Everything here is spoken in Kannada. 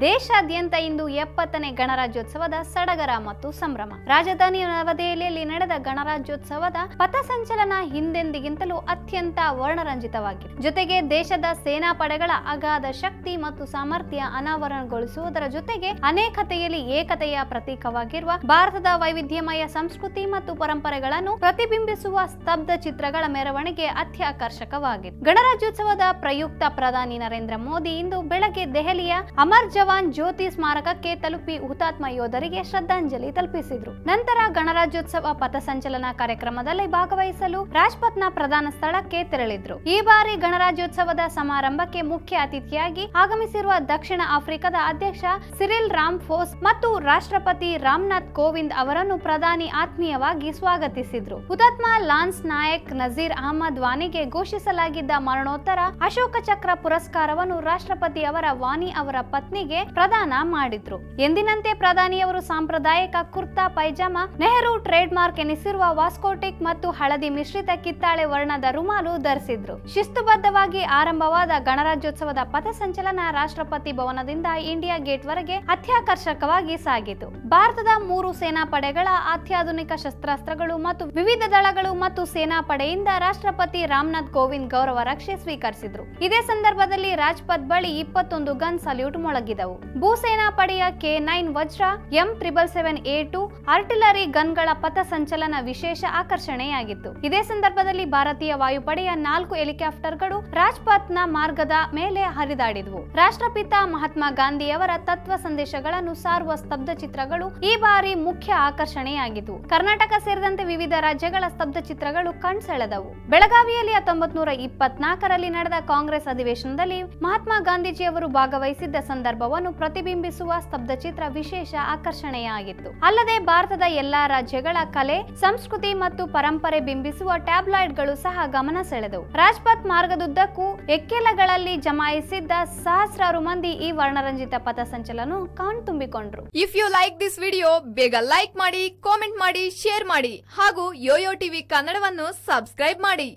ದೇಶಾದ್ಯಂತ ಇಂದು ಎಪ್ಪತ್ತನೇ ಗಣರಾಜ್ಯೋತ್ಸವದ ಸಡಗರ ಮತ್ತು ಸಂಭ್ರಮ. ರಾಜಧಾನಿ ನವದೆಹಲಿಯಲ್ಲಿ ನಡೆದ ಗಣರಾಜ್ಯೋತ್ಸವದ ಪಥಸಂಚಲನ ಹಿಂದೆಂದಿಗಿಂತಲೂ ಅತ್ಯಂತ ವರ್ಣರಂಜಿತವಾಗಿದೆ. ಜೊತೆಗೆ ದೇಶದ ಸೇನಾ ಪಡೆಗಳ ಅಗಾಧ ಶಕ್ತಿ ಮತ್ತು ಸಾಮರ್ಥ್ಯ ಅನಾವರಣಗೊಳಿಸುವುದರ ಜೊತೆಗೆ ಅನೇಕತೆಯಲ್ಲಿ ಏಕತೆಯ ಪ್ರತೀಕವಾಗಿರುವ ಭಾರತದ ವೈವಿಧ್ಯಮಯ ಸಂಸ್ಕೃತಿ ಮತ್ತು ಪರಂಪರೆಗಳನ್ನು ಪ್ರತಿಬಿಂಬಿಸುವ ಸ್ತಬ್ಧ ಚಿತ್ರಗಳ ಮೆರವಣಿಗೆ ಅತ್ಯಾಕರ್ಷಕವಾಗಿದೆ. ಗಣರಾಜ್ಯೋತ್ಸವದ ಪ್ರಯುಕ್ತ ಪ್ರಧಾನಿ ನರೇಂದ್ರ ಮೋದಿ ಇಂದು ಬೆಳಗ್ಗೆ ದೆಹಲಿಯ ಅಮರ್ ಜವಾನ್ ಜ್ಯೋತಿ ಸ್ಮಾರಕಕ್ಕೆ ತಲುಪಿ ಹುತಾತ್ಮ ಯೋಧರಿಗೆ ಶ್ರದ್ಧಾಂಜಲಿ ತಲುಪಿಸಿದ್ರು. ನಂತರ ಗಣರಾಜ್ಯೋತ್ಸವ ಪಥಸಂಚಲನ ಕಾರ್ಯಕ್ರಮದಲ್ಲಿ ಭಾಗವಹಿಸಲು ರಾಜ್ಪಥ್ನ ಪ್ರಧಾನ ಸ್ಥಳಕ್ಕೆ ತೆರಳಿದ್ರು. ಈ ಬಾರಿ ಗಣರಾಜ್ಯೋತ್ಸವದ ಸಮಾರಂಭಕ್ಕೆ ಮುಖ್ಯ ಅತಿಥಿಯಾಗಿ ಆಗಮಿಸಿರುವ ದಕ್ಷಿಣ ಆಫ್ರಿಕಾದ ಅಧ್ಯಕ್ಷ ಸಿರಿಲ್ ರಾಮ್ ಫೋಸ್ ಮತ್ತು ರಾಷ್ಟ್ರಪತಿ ರಾಮನಾಥ್ ಕೋವಿಂದ್ ಅವರನ್ನು ಪ್ರಧಾನಿ ಆತ್ಮೀಯವಾಗಿ ಸ್ವಾಗತಿಸಿದ್ರು. ಹುತಾತ್ಮ ಲಾನ್ಸ್ ನಾಯಕ್ ನಜೀರ್ ಅಹಮದ್ ವಾನಿಗೆ ಘೋಷಿಸಲಾಗಿದ್ದ ಮರಣೋತ್ತರ ಅಶೋಕ ಚಕ್ರ ಪುರಸ್ಕಾರವನ್ನು ರಾಷ್ಟ್ರಪತಿ ಅವರ ವಾನಿ ಅವರ ಪತ್ನಿಗೆ ಪ್ರದಾನ ಮಾಡಿದ್ರು. ಎಂದಿನಂತೆ ಪ್ರಧಾನಿಯವರು ಸಾಂಪ್ರದಾಯಿಕ kurta, pyjama, Nehru trade mark ಎನಿಸಿರುವ ವಾಸ್ಕೋಟಿಕ್ ಮತ್ತು ಹಳದಿ ಮಿಶ್ರಿತ ಕಿತ್ತಾಳೆ ವರ್ಣದ ರುಮಾಲು ಧರಿಸಿದ್ರು. ಶಿಸ್ತುಬದ್ಧವಾಗಿ ಆರಂಭವಾದ ಗಣರಾಜ್ಯೋತ್ಸವದ ಪಥಸಂಚಲನ ರಾಷ್ಟ್ರಪತಿ ಭವನದಿಂದ ಇಂಡಿಯಾ ಗೇಟ್ ವರೆಗೆ ಅತ್ಯಾಕರ್ಷಕವಾಗಿ ಸಾಗಿತು. ಭಾರತದ ಮೂರು ಸೇನಾ ಪಡೆಗಳ ಅತ್ಯಾಧುನಿಕ ಶಸ್ತ್ರಾಸ್ತ್ರಗಳು ಮತ್ತು ವಿವಿಧ ದಳಗಳು ಮತ್ತು ಸೇನಾ ಪಡೆಯಿಂದ ರಾಷ್ಟ್ರಪತಿ ರಾಮನಾಥ್ ಕೋವಿಂದ್ ಗೌರವ ರಕ್ಷೆ ಸ್ವೀಕರಿಸಿದ್ರು. ಇದೇ ಸಂದರ್ಭದಲ್ಲಿ ರಾಜ್ಪಥ್ ಬಳಿ ಇಪ್ಪತ್ತೊಂದು ಗನ್ ಸಲ್ಯೂಟ್ ಮೊಳಗಿದವು. ಭೂಸೇನಾ ಪಡೆಯ K nine Vajra, M triple seven A two artillery ಗನ್ಗಳ ಪಥ ಸಂಚಲನ ವಿಶೇಷ ಆಕರ್ಷಣೆಯಾಗಿತ್ತು. ಇದೇ ಸಂದರ್ಭದಲ್ಲಿ ಭಾರತೀಯ ವಾಯುಪಡೆಯ ನಾಲ್ಕು ಹೆಲಿಕಾಪ್ಟರ್ಗಳು ರಾಜ್ಪಥ್ನ ಮಾರ್ಗದ ಮೇಲೆ ಹರಿದಾಡಿದವು. ರಾಷ್ಟ್ರಪಿತ ಮಹಾತ್ಮ ಗಾಂಧಿಯವರ ತತ್ವ ಸಂದೇಶಗಳನ್ನು ಸಾರುವ ಸ್ತಬ್ಧ ಚಿತ್ರಗಳು ಈ ಬಾರಿ ಮುಖ್ಯ ಆಕರ್ಷಣೆಯಾಗಿದ್ವು. ಕರ್ನಾಟಕ ಸೇರಿದಂತೆ ವಿವಿಧ ರಾಜ್ಯಗಳ ಸ್ತಬ್ಧ ಚಿತ್ರಗಳು ಕಣ್ಸೆಳೆದವು. ಬೆಳಗಾವಿಯಲ್ಲಿ ಹತ್ತೊಂಬತ್ ನೂರ ಇಪ್ಪತ್ನಾಲ್ಕರಲ್ಲಿ ನಡೆದ ಕಾಂಗ್ರೆಸ್ ಅಧಿವೇಶನದಲ್ಲಿ ಮಹಾತ್ಮ ಗಾಂಧೀಜಿಯವರು ಭಾಗವಹಿಸಿದ್ದ ಸಂದರ್ಭವನ್ನು ಪ್ರತಿಬಿಂಬಿಸುವ ಸ್ತಬ್ಧಚಿತ್ರ ವಿಶೇಷ ಆಕರ್ಷಣೆಯಾಗಿತ್ತು. ಅಲ್ಲದೆ ಭಾರತದ ಎಲ್ಲಾ ರಾಜ್ಯಗಳ ಕಲೆ, ಸಂಸ್ಕೃತಿ ಮತ್ತು ಪರಂಪರೆ ಬಿಂಬಿಸುವ ಟ್ಯಾಬ್ಲಾಯ್ಡ್ಗಳು ಸಹ ಗಮನ ಸೆಳೆದವು. ರಾಜ್ಪಥ್ ಮಾರ್ಗದುದ್ದಕ್ಕೂ ಎಕ್ಕೆಲಗಳಲ್ಲಿ ಜಮಾಯಿಸಿದ್ದ ಸಹಸ್ರಾರು ಮಂದಿ ಈ ವರ್ಣರಂಜಿತ ಪಥಸಂಚಲನ ಕಾಣ್ತುಂಬಿಕೊಂಡ್ರು if you like this video ಬೇಗ ಲೈಕ್ ಮಾಡಿ ಕಾಮೆಂಟ್ ಮಾಡಿ ಶೇರ್ ಮಾಡಿ ಹಾಗೂ ಯೋಯೋ ಟಿವಿ ಕನ್ನಡವನ್ನು ಸಬ್ಸ್ಕ್ರೈಬ್ ಮಾಡಿ.